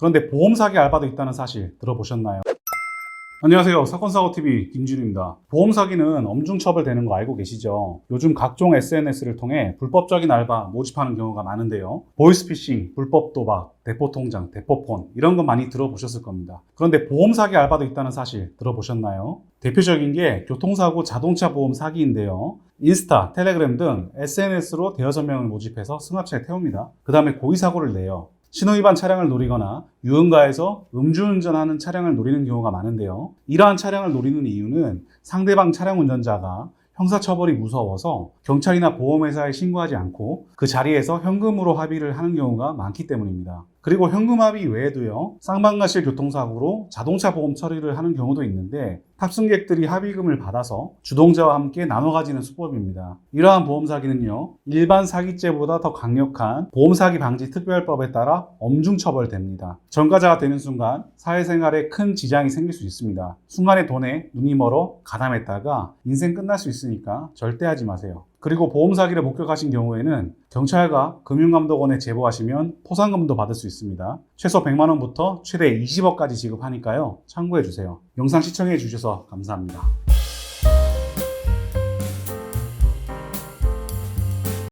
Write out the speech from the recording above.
그런데 보험 사기 알바도 있다는 사실 들어보셨나요? 안녕하세요. 사건사고TV 김준우입니다. 보험 사기는 엄중 처벌되는 거 알고 계시죠? 요즘 각종 SNS를 통해 불법적인 알바 모집하는 경우가 많은데요. 보이스피싱, 불법 도박, 대포통장, 대포폰 이런 거 많이 들어보셨을 겁니다. 그런데 보험 사기 알바도 있다는 사실 들어보셨나요? 대표적인 게 교통사고 자동차 보험 사기인데요. 인스타, 텔레그램 등 SNS로 대여섯 명을 모집해서 승합차에 태웁니다. 그 다음에 고의사고를 내요. 신호위반 차량을 노리거나 유흥가에서 음주운전하는 차량을 노리는 경우가 많은데요. 이러한 차량을 노리는 이유는 상대방 차량 운전자가 형사처벌이 무서워서 경찰이나 보험회사에 신고하지 않고 그 자리에서 현금으로 합의를 하는 경우가 많기 때문입니다. 그리고 현금 합의 외에도요, 쌍방가실 교통사고로 자동차 보험 처리를 하는 경우도 있는데 탑승객들이 합의금을 받아서 주동자와 함께 나눠 가지는 수법입니다. 이러한 보험 사기는요, 일반 사기죄보다 더 강력한 보험 사기 방지 특별법에 따라 엄중 처벌됩니다. 전과자가 되는 순간 사회생활에 큰 지장이 생길 수 있습니다. 순간의 돈에 눈이 멀어 가담했다가 인생 끝날 수 있으니까 절대 하지 마세요. 그리고 보험 사기를 목격하신 경우에는 경찰과 금융감독원에 제보하시면 포상금도 받을 수 있습니다. 최소 100만 원부터 최대 20억까지 지급하니까요. 참고해 주세요. 영상 시청해 주셔서 감사합니다.